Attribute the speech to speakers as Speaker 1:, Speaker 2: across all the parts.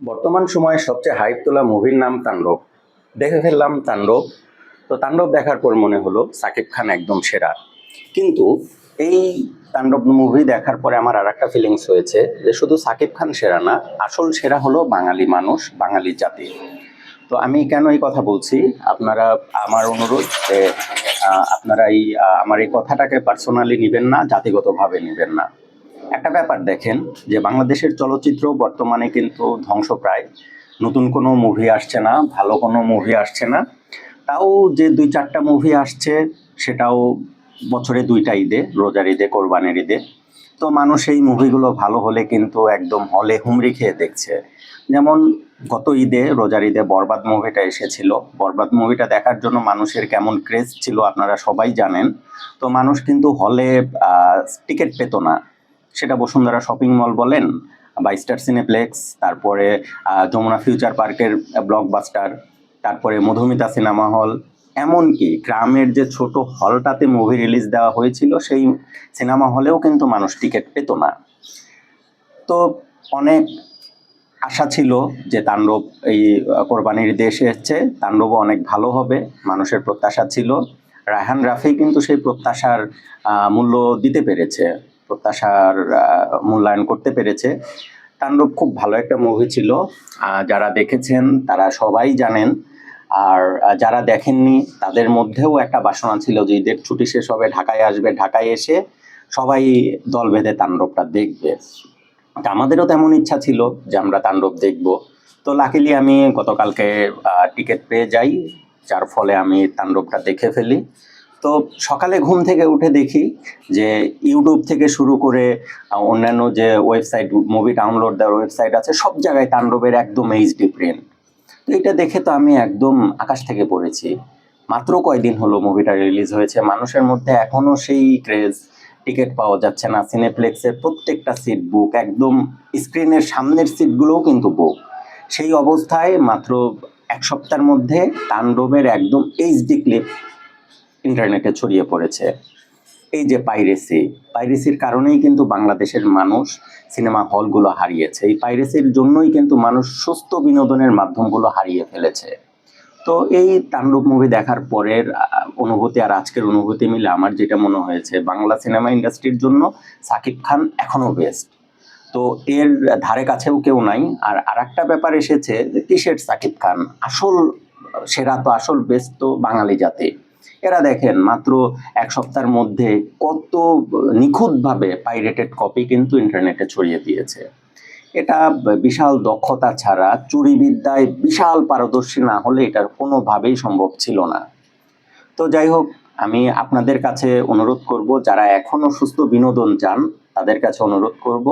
Speaker 1: বর্তমান সময়ে সবচেয়ে হাইপ তোলা মুভির নাম তাণ্ডব। দেখে ফেললাম তাণ্ডব। তো তাণ্ডব দেখার পর মনে হলো সাকিব খান একদম সেরা। কিন্তু এই তাণ্ডব মুভি দেখার পরে আমার আর একটা ফিলিংস হয়েছে যে শুধু সাকিব খান সেরা না, আসল সেরা হলো বাঙালি মানুষ, বাঙালি জাতি। তো আমি কেন এই কথা বলছি? আপনারা, আমার অনুরোধ যে আপনারা এই আমার এই কথাটাকে পার্সোনালি নেবেন না, জাতিগতভাবে নেবেন না। একটা ব্যাপার দেখেন যে বাংলাদেশের চলচ্চিত্র বর্তমানে কিন্তু ধ্বংসপ্রায়। নতুন কোনো মুভি আসছে না, ভালো কোনো মুভি আসছে না। তাও যে দুই চারটা মুভি আসছে, সেটাও বছরে দুইটা ঈদে, রোজার ঈদে, কোরবানির ঈদে। তো মানুষ এই মুভিগুলো ভালো হলে কিন্তু একদম হলে হুমড়ি খেয়ে দেখছে। যেমন গত ঈদে, রোজার ঈদে বরবাদ মুভিটা এসেছিল। বরবাদ মুভিটা দেখার জন্য মানুষের কেমন ক্রেজ ছিল আপনারা সবাই জানেন। তো মানুষ কিন্তু হলে টিকিট পেত না। সেটা বসুন্ধরা শপিং মল বলেন বা স্টার সিনেপ্লেক্স, তারপরে যমুনা ফিউচার পার্কের ব্লকবাস্টার, তারপরে মধুমিতা সিনেমা হল, এমনকি গ্রামের যে ছোট হলটাতে মুভি রিলিজ দেওয়া হয়েছিল সেই সিনেমা হলেও কিন্তু মানুষ টিকিট পেত না। তো অনেক আশা ছিল যে তাণ্ডব এই কোরবানির দেশে এসছে, তাণ্ডবও অনেক ভালো হবে, মানুষের প্রত্যাশা ছিল। রায়হান রাফি কিন্তু সেই প্রত্যাশার মূল্য দিতে পেরেছে। প্রত্যাশার মূল্যায়ন করতে পেরেছে। তাণ্ডব খুব ভালো একটা মুভি ছিল। যারা দেখেছেন তারা সবাই জানেন। আর যারা দেখেননি তাদের মধ্যেও একটা বাসনা ছিল যে ঈদের ছুটি শেষ হবে, ঢাকায় আসবে, ঢাকায় এসে সবাই দল বেঁধে তাণ্ডবটা দেখবে। আমাদেরও তেমন ইচ্ছা ছিল যে আমরা তাণ্ডব দেখব। তো লাকিলি আমি গতকালকে টিকিট পেয়ে যাই, যার ফলে আমি তাণ্ডবটা দেখে ফেলি। তো সকালে ঘুম থেকে উঠে দেখি যে ইউটিউব থেকে শুরু করে অন্যান্য যে ওয়েবসাইট, মুভি ডাউনলোড দেওয়ার ওয়েবসাইট আছে, সব জায়গায় তাণ্ডবের একদম এইচডি প্রিন্ট তো এটা দেখে তো আমি একদম আকাশ থেকে পড়েছি। মাত্র কয়দিন হলো মুভিটা রিলিজ হয়েছে, মানুষের মধ্যে এখনও সেই ক্রেজ, টিকিট পাওয়া যাচ্ছে না, সিনেপ্লেক্সের প্রত্যেকটা সিট বুক একদম স্ক্রিনের সামনের সিটগুলোও কিন্তু বুক সেই অবস্থায় মাত্র এক সপ্তাহের মধ্যে তাণ্ডবের একদম এইচডি ক্লিপ ইন্টারনেটে ছড়িয়ে পড়েছে। এই যে পাইরেসি পাইরেসির কারণেই কিন্তু বাংলাদেশের মানুষ সিনেমা হলগুলো হারিয়েছে। এই পাইরেসির জন্যই কিন্তু মানুষ সুস্থ বিনোদনের মাধ্যমগুলো হারিয়ে ফেলেছে। তো এই তাণ্ডব মুভি দেখার পরের অনুভূতি আর আজকের অনুভূতি মিলে আমার যেটা মনে হয়েছে, বাংলা সিনেমা ইন্ডাস্ট্রির জন্য সাকিব খান এখনও বেস্ট তো এর ধারে কাছেও কেউ নাই। আর আরেকটা ব্যাপার এসেছে যে কিসের সাকিব খান? আসল, সেরা তো আসল বেস্ট তো বাঙালি জাতি। এরা দেখেন, মাত্র এক সপ্তাহের মধ্যে কত নিখুঁতভাবে পাইরেটেড কপি কিন্তু ইন্টারনেটে ছড়িয়ে দিয়েছে। এটা বিশাল দক্ষতা ছাড়া চুরিবিদ্যায় বিশাল পারদর্শী না হলে এটার কোনোভাবেই সম্ভব ছিল না। তো যাই হোক, আমি আপনাদের কাছে অনুরোধ করব, যারা এখনও সুস্থ বিনোদন চান, তাদের কাছে অনুরোধ করব,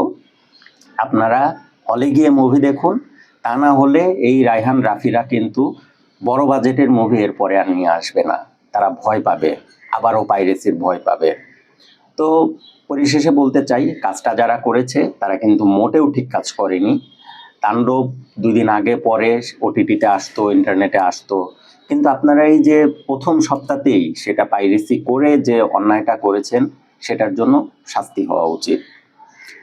Speaker 1: আপনারা হলে গিয়ে মুভি দেখুন, তা না হলে এই রায়হান রাফিরা কিন্তু বড় বাজেটের মুভি এরপরে আর নিয়ে আসবে না। তারা ভয় পাবে, আবারও পাইরেসির ভয় পাবে। তো পরিশেষে বলতে চাই, কাজটা যারা করেছে, তারা কিন্তু মোটেও ঠিক কাজ করেনি। তাণ্ডব দুদিন আগে পরে ওটিটিতে আসতো, ইন্টারনেটে আসতো। কিন্তু আপনারা এই যে প্রথম সপ্তাহতেই সেটা পাইরেসি করে যে অন্যায়টা করেছেন, সেটার জন্য শাস্তি হওয়া উচিত।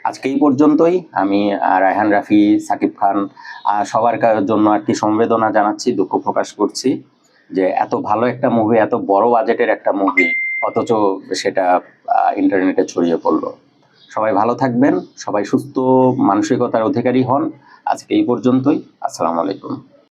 Speaker 1: আজকে এই পর্যন্তই। আমি রায়হান রাফি, সাকিব খান সবার জন্য আর কি সমবেদনা জানাচ্ছি, দুঃখ প্রকাশ করছি। যে এত ভালো একটা মুভি এত বড় বাজেটের একটা মুভি অথচ সেটা ইন্টারনেটে ছড়িয়ে পড়ল। সবাই ভালো থাকবেন, সবাই সুস্থ, মানসিকতার অধিকারী হন। আজকে এই পর্যন্তই। আসসালামু আলাইকুম।